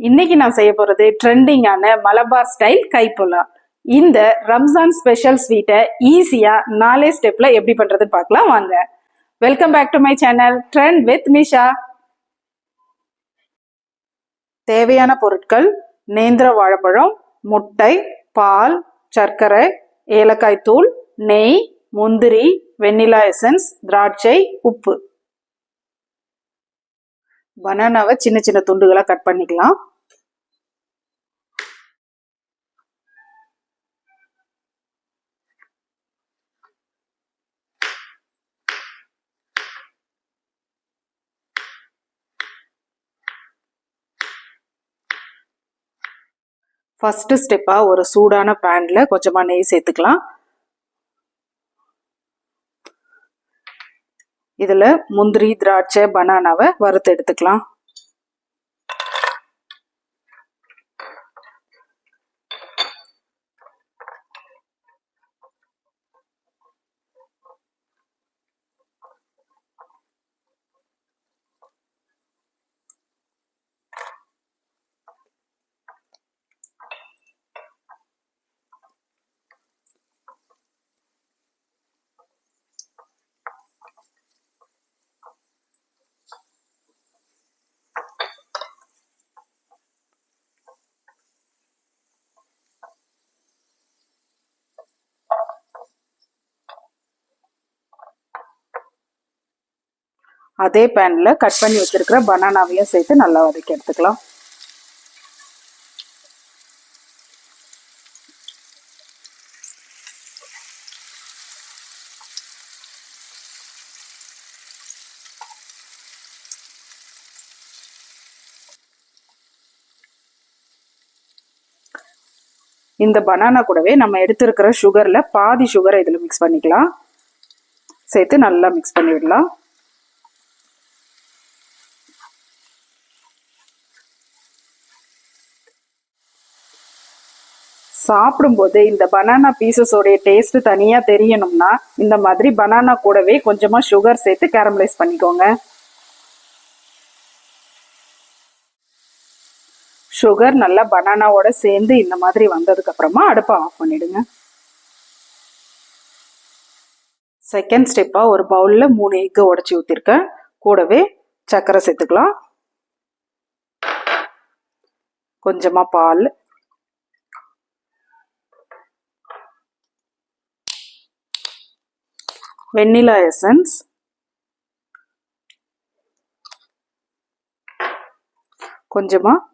இன்னைக்கு நான் செய்ய போறது ட்ரெண்டிங்கான மலபார் ஸ்டைல் கைப்புலா இந்த ரம்ஜான் ஸ்பெஷல் ஸ்வீட்டை ஈஸியா நாலே ஸ்டெப்ல எப்படி பண்றதுன்னு பார்க்கலாம் வாங்க. Welcome back to my channel trend with Nisha தேவையான பொருட்கள் நேந்திர வாழைப்பழம் முட்டை பால் சர்க்கரை ஏலக்காய் தூள் நெய் முந்திரி வெண்ணிலா எசன்ஸ் திராட்சை உப்பு. பனானாவை சின்ன சின்ன துண்டுகளாக கட் பண்ணிக்கலாம். ஃபஸ்ட்டு ஸ்டெப்பாக ஒரு சூடான பேனில் கொஞ்சமாக நெய் சேர்த்துக்கலாம். இதுல முந்திரி திராட்சை பனானாவை வறுத்து எடுத்துக்கலாம். அதே பேனில் கட் பண்ணி வச்சிருக்கிற பனானாவையும் சேர்த்து நல்லா வதக்கி எடுத்துக்கலாம். இந்த பனானா கூடவே நம்ம எடுத்துருக்கிற சுகரில் பாதி சுகரை இதில் மிக்ஸ் பண்ணிக்கலாம். சேர்த்து நல்லா மிக்ஸ் பண்ணிவிடலாம் சாப்பிடும்போது இந்த பனானா பீசஸோடைய டேஸ்ட் தனியா தெரியணும்னா இந்த மாதிரி பனானா கூடவே கொஞ்சமா சுகர் சேர்த்து கேரமலைஸ் பண்ணிக்கோங்க. சுகர் நல்லா பனானாவோட சேர்ந்து இந்த மாதிரி வந்ததுக்கு அப்புறமா அடுப்பை ஆஃப் பண்ணிடுங்க. செகண்ட் ஸ்டெப்பா ஒரு பவுல்ல மூணு எக்கு உடச்சி ஊத்திருக்கேன். கூடவே சர்க்கரை சேர்த்துக்கலாம். கொஞ்சமா பால் வெண்ணிலா எசன்ஸ். கொஞ்சமாக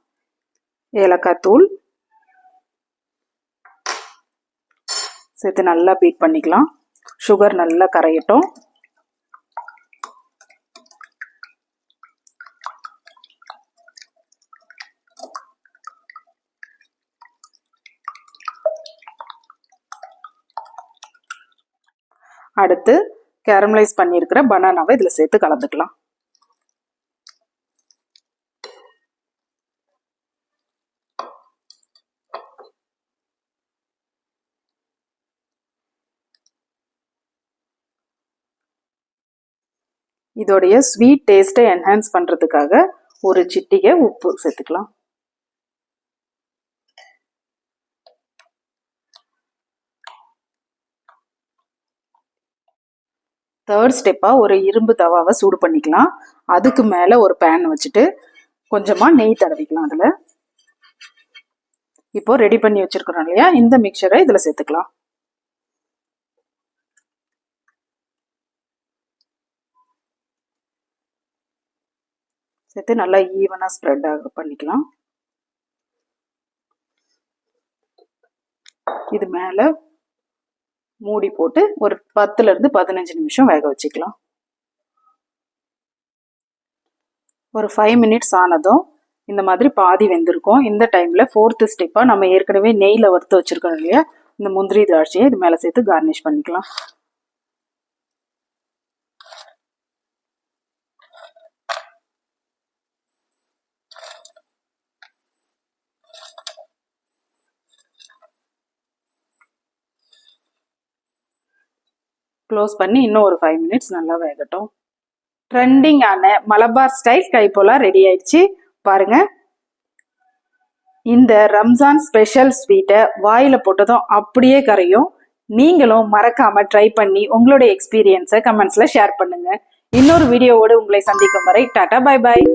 ஏலக்காய் தூள். சேர்த்து நல்லா பீட் பண்ணிக்கலாம். சுகர் நல்லா கரையட்டும். அடுத்து கேரமலைஸ் பண்ணியிருக்கிற பனானாவை இதில் சேர்த்து கலந்துக்கலாம். இதோடைய ஸ்வீட் டேஸ்ட்டை என்ஹான்ஸ் பண்ணுறதுக்காக ஒரு சிட்டிகை உப்பு சேர்த்துக்கலாம். தேர்ட் ஸ்டெப்பாக ஒரு இரும்பு தவாவை சூடு பண்ணிக்கலாம். அதுக்கு மேலே ஒரு பேன் வச்சுட்டு கொஞ்சமாக நெய் தடவிக்கலாம் அதில். இப்போ ரெடி பண்ணி வச்சிருக்கிறோம் இல்லையா? இந்த மிக்சரை இதில் சேர்த்துக்கலாம். சேர்த்து நல்லா ஈவனாக ஸ்ப்ரெட் ஆக பண்ணிக்கலாம். இது மேலே மூடி போட்டு ஒரு பத்துல இருந்து பதினஞ்சு நிமிஷம் வேக வச்சுக்கலாம். ஒரு ஃபைவ் மினிட்ஸ் ஆனதும் இந்த மாதிரி பாதி வெந்திருக்கும். இந்த டைம்ல ஃபோர்த்து ஸ்டெப்பா நம்ம ஏற்கனவே நெய்யில் வறுத்து வச்சிருக்கோம் இல்லையா? இந்த முந்திரி திராட்சையை இது மேலே சேர்த்து கார்னிஷ் பண்ணிக்கலாம். க்ளோஸ் பண்ணி இன்னும் ஒரு ஃபைவ் மினிட்ஸ் நல்லா வேகட்டும். ட்ரெண்டிங்கான மலபார் ஸ்டைல் கைப்போலா ரெடி ஆயிடுச்சு. பாருங்க. இந்த ரம்ஜான் ஸ்பெஷல் ஸ்வீட்டை வாயில் போட்டதும் அப்படியே கரையும். நீங்களும் மறக்காம ட்ரை பண்ணி உங்களுடைய எக்ஸ்பீரியன்ஸை கமெண்ட்ஸில் ஷேர் பண்ணுங்க. இன்னொரு வீடியோவோடு உங்களை சந்திக்கும் வரை டாடா பை பாய்